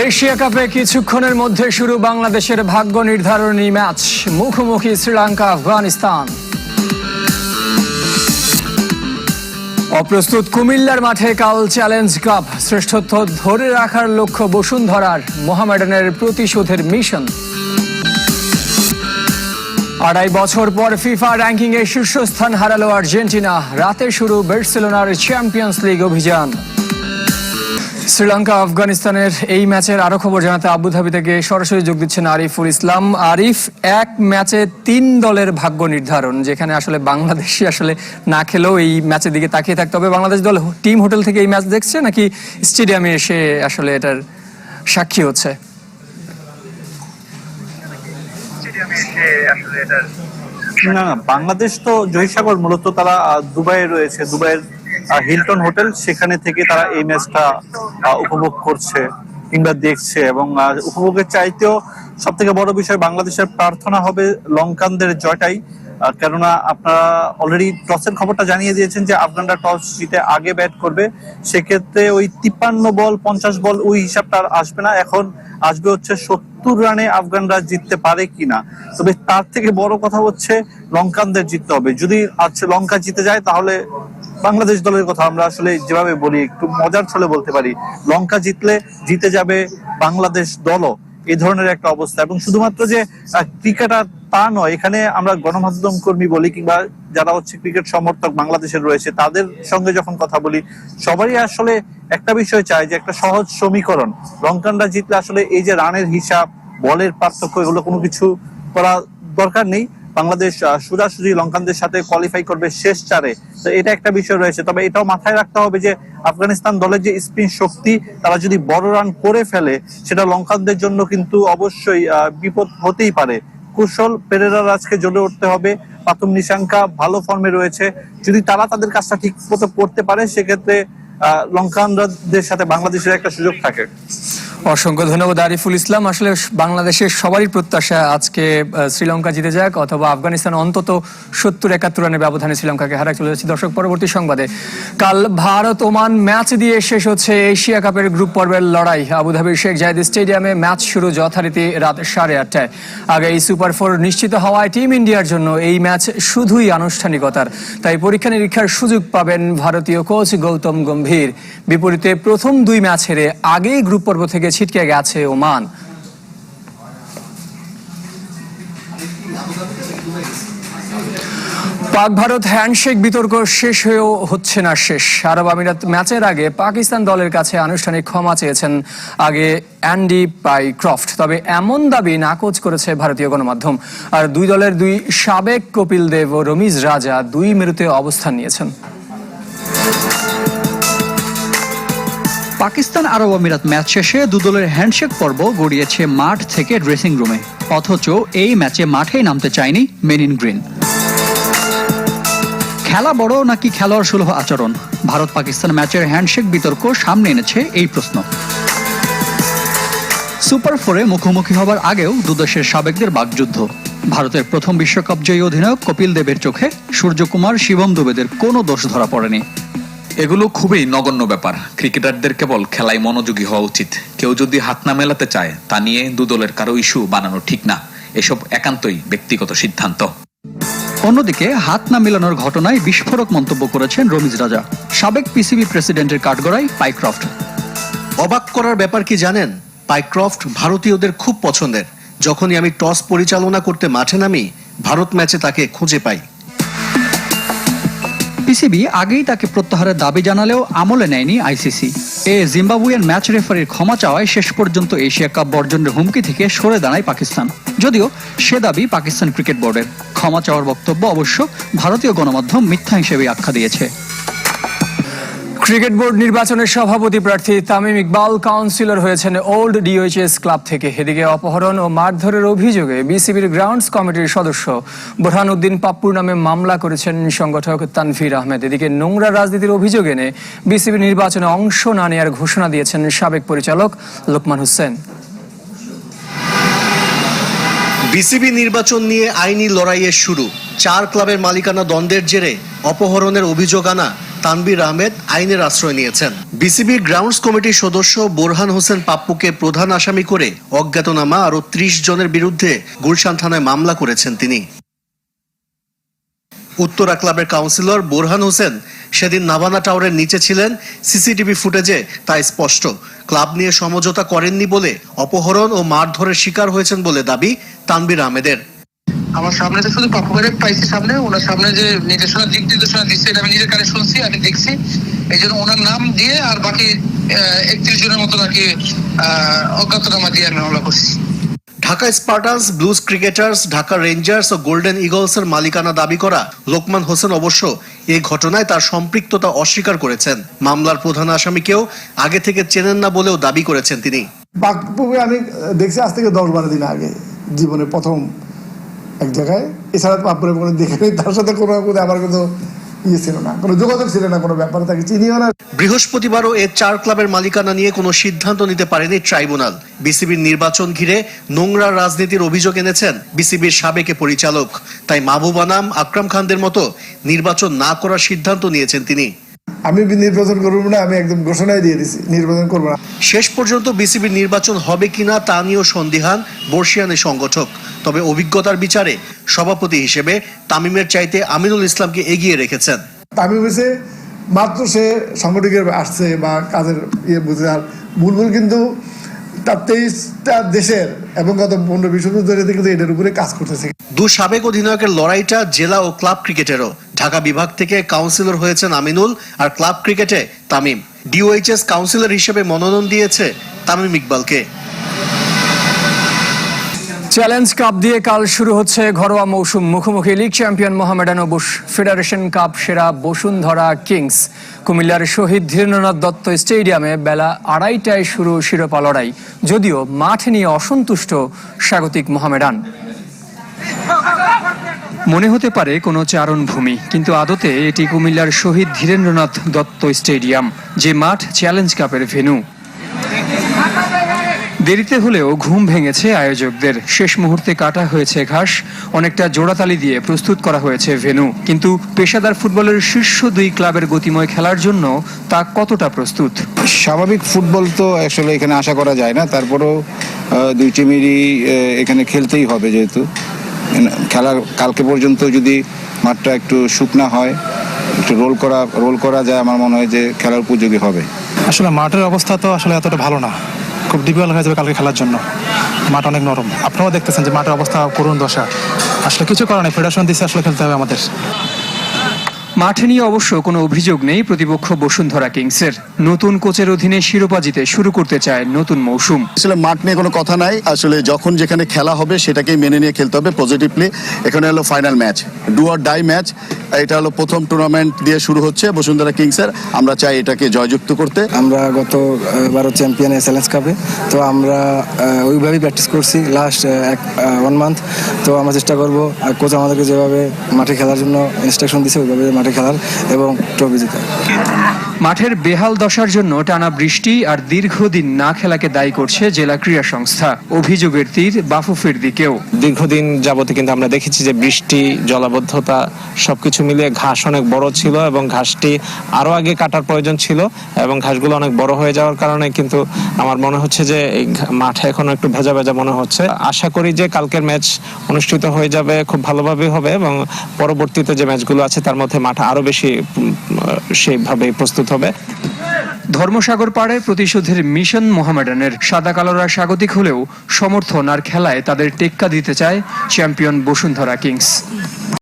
Asia কাপে কিছুক্ষণের মধ্যে শুরু বাংলাদেশের ভাগ্য নির্ধারণী ম্যাচ, মুখোমুখি শ্রীলঙ্কা, আফগানিস্তান। অপ্রস্তুত কুমিল্লার মাঠে কাল চ্যালেঞ্জ কাপ, শ্রেষ্ঠত্ব ধরে রাখার লক্ষ্য বসুন্ধরার মোহামেডানের প্রতিশোধের মিশন। আড়াই বছর পর ফিফা র্যাঙ্কিংয়ে শীর্ষস্থান হারালো আর্জেন্টিনা, রাতে শুরু বার্সেলোনার চ্যাম্পিয়ন্স লিগ অভিযান। শ্রীলঙ্কা আফগানিস্তানের এই ম্যাচের আরও খবর জানাতে আবুধাবি থেকে সরাসরি যোগ দিচ্ছেন আরিফুল ইসলাম। আরিফ এক ম্যাচে তিন দলের ভাগ্য নির্ধারণ যেখানে আসলে বাংলাদেশি আসলে না খেলেও এই ম্যাচের দিকে তাকিয়ে থাকতে হবে। বাংলাদেশ দল টিম হোটেল থেকে এই ম্যাচ দেখছে নাকি স্টেডিয়ামে এসে আসলে এটার সাক্ষী হচ্ছে? না না বাংলাদেশ তো জয়সাগর মূলত তারা দুবাইয়ে রয়েছে। দুবাইয়ের হিলটন হোটেল সেখানে থেকে তারা এই ম্যাচটা উপভোগ করছে কিংবা দেখছে এবং উপভোগের চাইতেও সব থেকে বড় বিষয় বাংলাদেশের প্রার্থনা হবে লঙ্কানদের জয়টাই। কেননা আপনারা অলরেডি টসের খবরটা জানিয়ে দিয়েছেন যে আফগানরা টস জিতে আগে ব্যাট করবে। সেক্ষেত্রে ওই তিপ্পান্ন বল, পঞ্চাশ বল ওই হিসাবটা আর আসবে না। এখন আসবে হচ্ছে সত্তর রানে আফগানরা জিততে পারে কিনা। তবে তার থেকে বড় কথা হচ্ছে লঙ্কানদের জিততে হবে। যদি আজকে লঙ্কা জিতে যায় তাহলে বাংলাদেশ দলের কথা আমরা আসলে যেভাবে বলি, একটু মজার ছলে বলতে পারি, লঙ্কা জিতলে জিতে যাবে বাংলাদেশ দলও। এই ধরনের একটা অবস্থা। এবং শুধুমাত্র যে ক্রিকেটার তা নয়, এখানে আমরা গণমাধ্যম কর্মী বলি কিংবা যারা হচ্ছে ক্রিকেট সমর্থক বাংলাদেশের রয়েছে, তাদের সঙ্গে যখন কথা বলি, সবারই আসলে একটা বিষয় চায় যে, একটা সহজ সমীকরণ। লঙ্কানরা জিতলে আসলে এই যে রানের হিসাব, বলের পার্থক্য, এগুলো কোনো কিছু করা দরকার নেই। বাংলাদেশ সোজাসুজি লঙ্কানদের সাথে কোয়ালিফাই করবে শেষ চারে। তো এটা একটা বিষয় রয়েছে। তবে এটাও মাথায় রাখতে হবে যে, আফগানিস্তান দলের যে স্পিন শক্তি, তারা যদি বড় রান করে ফেলে, সেটা লঙ্কানদের জন্য কিন্তু অবশ্যই বিপদ হতেই পারে। কুশল পেরেরার আজকে জ্বলে উঠতে হবে। পাতুম নিশাঙ্কা ভালো ফর্মে রয়েছে। যদি তারা তাদের কাজটা ঠিক মতো করতে পারে, সেক্ষেত্রে লঙ্কানদের সাথে বাংলাদেশের একটা সুযোগ থাকে। অসংখ্য ধন্যবাদ আরিফুল ইসলাম। আসলে বাংলাদেশের সবারই প্রত্যাশা আজকে শ্রীলঙ্কা জিতে যাক অথবা আফগানিস্তান অন্তত সত্তর একাত্তর রানের ব্যবধানে শ্রীলঙ্কাকে হারায় চলে যাচ্ছে। দর্শক, পরবর্তী সংবাদে। কাল ভারত ওমান ম্যাচ দিয়ে শেষ হচ্ছে এশিয়া কাপের গ্রুপ পর্বের লড়াই। আবুধাবির শেখ জায়েদ স্টেডিয়ামে ম্যাচ শুরু যথারীতি রাত সাড়ে আটটায়। আগে এই সুপার ফোর নিশ্চিত হওয়ায় টিম ইন্ডিয়ার জন্য এই ম্যাচ শুধুই আনুষ্ঠানিকতার। তাই পরীক্ষা নিরীক্ষার সুযোগ পাবেন ভারতীয় কোচ গৌতম গম্ভীর। বিপরীতে প্রথম দুই ম্যাচ হেরে আগেই গ্রুপ পর্ব থেকে ছিটকে গেছে ওমান। পাক ভারত হ্যান্ডশেক বিতর্ক শেষ হয়েও হচ্ছে না শেষ। আরব আমিরাত ম্যাচের আগে পাকিস্তান দলের কাছে আনুষ্ঠানিক ক্ষমা চেয়েছেন আগে অ্যান্ডি পাই ক্রফট তবে এমন দাবি নাকচ করেছে ভারতীয় গণমাধ্যম। আর দুই দলের দুই সাবেক কপিল দেব ও রমিজ রাজা দুই মেরুতে অবস্থান নিয়েছেন। পাকিস্তান আরব আমিরাত ম্যাচ শেষে দুদলের হ্যান্ডশেক পর্ব গড়িয়েছে মাঠ থেকে ড্রেসিং রুমে। অথচ এই ম্যাচে মাঠেই নামতে চায়নি মেনিন গ্রিন। খেলা বড় নাকি খেলোয়াড় সুলভ আচরণ? ভারত পাকিস্তান ম্যাচের হ্যান্ডশেক বিতর্ক সামনে এনেছে এই প্রশ্ন। সুপার ফোরে মুখোমুখি হবার আগেও দুদেশের সাবেকদের বাগযুদ্ধ ভারতের প্রথম বিশ্বকাপ জয়ী অধিনায়ক কপিল দেবের চোখে সূর্যকুমার শিবম দুবেদের কোনো দোষ ধরা পড়েনি। এগুলো খুবই নগণ্য ব্যাপার। ক্রিকেটারদের কেবল খেলায় মনোযোগী হওয়া উচিত। কেউ যদি হাত না মেলাতে চায়, তা নিয়ে দুদলের কারও ইস্যু বানানো ঠিক না। এসব একান্তই ব্যক্তিগত সিদ্ধান্ত। অন্যদিকে, হাত না মেলানোর ঘটনায় বিস্ফোরক মন্তব্য করেছেন রমিজ রাজা। সাবেক পিসিবি প্রেসিডেন্টের কাঠগড়ায় পাইক্রফট। অবাক করার ব্যাপার কি জানেন? পাইক্রফট ভারতীয়দের খুব পছন্দের। যখনই আমি টস পরিচালনা করতে মাঠে নামি, ভারত ম্যাচে তাকে খুঁজে পাই। পিসিবি আগেই তাকে প্রত্যাহারের দাবি জানালেও আমলে নেয়নি আইসিসি। এ জিম্বাবুয়ের ম্যাচ রেফারির ক্ষমা চাওয়ায় শেষ পর্যন্ত এশিয়া কাপ বর্জনের হুমকি থেকে সরে দাঁড়ায় পাকিস্তান। যদিও সে দাবি পাকিস্তান ক্রিকেট বোর্ডের। ক্ষমা চাওয়ার বক্তব্য অবশ্য ভারতীয় গণমাধ্যম মিথ্যা হিসেবে আখ্যা দিয়েছে। ক্রিকেট বোর্ড নির্বাচনের সভাপতি প্রার্থী তামিম ইকবাল কাউন্সিলর হয়েছেন ওল্ড ডিওএইচএস ক্লাব থেকে। এদিকে অপহরণ ও মারধরের অভিযোগে বিসিবির গ্রাউন্ডস কমিটির সদস্য বোরহান উদ্দিন পাপ্পুর নামে মামলা করেছেন সংগঠক তানভীর আহমেদ। এদিকে নোংরা রাজনীতির অভিযোগ এনে বিসিবি নির্বাচনে অংশ না নেওয়ার ঘোষণা দিয়েছেন সাবেক পরিচালক লোকমান হোসেন। বিসিবি নির্বাচন নিয়ে আইনি লড়াইয়ের শুরু। চার ক্লাবের মালিকানা দ্বন্দ্বের জেরে অপহরণের অভিযোগ আনা তানবির আহমেদ আইনের আশ্রয় নিয়েছেন। বিসিবির গ্রাউন্ডস কমিটির সদস্য বোরহান হোসেন পাপ্পুকে প্রধান আসামি করে অজ্ঞাতনামা আরও ত্রিশ জনের বিরুদ্ধে গুলশান থানায় মামলা করেছেন তিনি। উত্তরা ক্লাবের কাউন্সিলর বোরহান হোসেন সেদিন নাভানা টাওয়ারের নিচে ছিলেন। সিসিটিভি ফুটেজে তা স্পষ্ট। ক্লাব নিয়ে সমঝোতা করেননি বলে অপহরণ ও মারধরের শিকার হয়েছেন বলে দাবি তানবির আহমেদের। আমার সামনে তো শুধু পাপুকারে পাইছি সামনে ওনার সামনে যে নির্দেশনা দিক নির্দেশনা দিচ্ছে এটা আমি নিজের কানে শুনছি আমি দেখছি। এই জন্য ওনার নাম দিয়ে আর বাকি একত্রিশ জনের মতো নাকি আহ, অজ্ঞাতনামা দিয়ে আমি মামলা করছি। Dhaka Spartans Blues Cricketers Dhaka Rangers ও গোল্ডেন ইগলসের মালিকানা দাবি করা লোকমান হোসেন অবশ্য এই ঘটনায় তার সম্পৃক্ততা অস্বীকার করেছেন। মামলার প্রধান আসামিকেও আগে থেকে চেনেন না বলেও দাবি করেছেন তিনি। আমি দেখছি আজ থেকে দশ বারো দিন আগে জীবনে প্রথম এক জায়গায়। এছাড়া বাঘপুরে কোনো দেখিনি তার সাথে কোনো আমার কোনো ইয়ে বৃহস্পতিবারও এ চার ক্লাবের মালিকানা নিয়ে কোনো সিদ্ধান্ত নিতে পারেনি ট্রাইব্যুনাল। বিসিবির নির্বাচন ঘিরে নোংরা রাজনীতির অভিযোগ এনেছেন বিসিবির সাবেক পরিচালক। তাই মাহবুবা নাম আকরাম খানদের মতো নির্বাচন না করার সিদ্ধান্ত নিয়েছেন তিনি। আমি নির্বাচন করব না আমি একদম ঘোষণাই দিয়ে দিছি নির্বাচন করব না। শেষ পর্যন্ত বিসিবির নির্বাচন হবে কিনা তা নিয়েও সন্দিহান বর্ষিয়ানের সংগঠক। তবে অভিজ্ঞতার বিচারে সভাপতি হিসেবে তামিমের চাইতে আমিনুল ইসলামকে এগিয়ে রেখেছেন। আমি বলছে মাত্র সে সংগঠকের আসছে বা কাজের ইয়ে বুঝে আর বুলবুল কিন্তু তার তেইশটা দেশের এবং গত পনেরো বিশ বছর ধরে কিন্তু এটার উপরে কাজ করতেছে। দু সাবেক অধিনায়কের লড়াইটা জেলা ও ক্লাব ক্রিকেটেরও। ঢাকা বিভাগ থেকে কাউন্সিলর হয়েছেন আমিনুল আর ক্লাব ক্রিকেটে তামিম। ডিওএইচএস কাউন্সিলর হিসেবে মনোনয়ন দিয়েছে তামিম ইকবালকে। চ্যালেঞ্জ কাপ দিয়ে কাল শুরু হচ্ছে ঘরোয়া মৌসুম মুখোমুখি লিগ চ্যাম্পিয়ন মোহামেডান ও বুশ ফেডারেশন কাপ সেরা বসুন্ধরা কিংস কুমিল্লার শহীদ ধীরেন্দ্রনাথ দত্ত স্টেডিয়ামে বেলা আড়াইটায় শুরু শিরোপা লড়াই যদিও মাঠ নিয়ে অসন্তুষ্ট স্বাগতিক মোহামেডান। মনে হতে পারে কোনো চারণভূমি কিন্তু আদতে এটি কুমিল্লার শহীদ ধীরেন্দ্রনাথ দত্ত স্টেডিয়াম, যে মাঠ চ্যালেঞ্জ কাপের ভেনু দেরিতে হলেও ঘুম ভেঙেছে আয়োজকদের। শেষ মুহূর্তে কাটা হয়েছে ঘাস, অনেকটা জোড়াতালি দিয়ে প্রস্তুত করা হয়েছে ভেনু কিন্তু পেশাদার ফুটবলের শীর্ষ দুই ক্লাবের গতিময় খেলার জন্য তা কতটা প্রস্তুত? স্বাভাবিক ফুটবল তো আসলে এখানে আশা করা যায় না। তারপরেও দুই টিমেরই এখানে খেলতেই হবে যেহেতু। খেলার কালকে পর্যন্ত যদি মাঠটা একটু শুকনা হয়, একটু রোল করা রোল করা যায় আমার মনে হয় যে খেলার উপযোগী হবে। আসলে মাঠের অবস্থা তো আসলে এতটা ভালো না। খুব ডিফিকাল্ট হয়ে যাবে কালকে খেলার জন্য। মাঠ অনেক নরম। আপনারাও দেখতেছেন যে মাঠের অবস্থা করুণ দশা। আসলে কিছু করার নেই ফেডারেশন দিচ্ছে আসলে খেলতে হবে আমাদের। মাঠে নিয়ে অবশ্য কোনো অভিযোগ নেই প্রতিপক্ষ বসুন্ধরা কিংসের। নতুন কোচের অধীনে শিরোপা জিতে শুরু করতে চায় নতুন মৌসুম। আসলে মাঠ নিয়ে কোনো কথা নাই। আসলে যখন যেখানে খেলা হবে সেটাকেই মেনে নিয়ে খেলতে হবে পজিটিভলি এখানে হলো final match do or die match এটা হলো প্রথম টুর্নামেন্ট দিয়ে শুরু হচ্ছে বসুন্ধরা কিংসের। আমরা চাই এটাকে জয়যুক্ত করতে। আমরা গত বারো চ্যাম্পিয়ন চ্যালেঞ্জ কাপে তো আমরা ওইভাবেই প্র্যাকটিস করছি লাস্ট এক ওয়ান মান্থ তো আমরা চেষ্টা করব কোচ আমাদেরকে যেভাবে মাঠে খেলার জন্য ইনস্ট্রাকশন দিছে ওইভাবে মাঠে খেলার এবং ট্রফি জিতে। মাঠের বেহাল দশার জন্য টানা বৃষ্টি আর দীর্ঘদিন না খেলাকে দায়ী করছে জেলা ক্রীড়া সংস্থা। অভিযোগের তীর বাফুফের দিকেও। দীর্ঘদিন যাবতে কিন্তু আমরা দেখেছি যে বৃষ্টি, জলাবদ্ধতা সবকিছু মিলিয়ে ঘাস অনেক বড় ছিল এবং ঘাসটি আরও আগে কাটার প্রয়োজন ছিল এবং ঘাসগুলো অনেক বড় হয়ে যাওয়ার কারণে কিন্তু আমার মনে হচ্ছে যে মাঠে এখন একটু ভেজা ভেজা মনে হচ্ছে। আশা করি যে কালকের ম্যাচ অনুষ্ঠিত হয়ে যাবে, খুব ভালোভাবে হবে এবং পরবর্তীতে যে ম্যাচগুলো আছে তার মধ্যে মাঠ আরও বেশি সেইভাবে প্রস্তুত হবে ধর্মসাগর পাড়ে প্রতিশোধের মিশন মোহামেডানের সাদা কালোরা স্বাগতিক হলেও সমর্থন আর খেলায় তাদের টেক্কা দিতে চায় চ্যাম্পিয়ন বসুন্ধরা কিংস।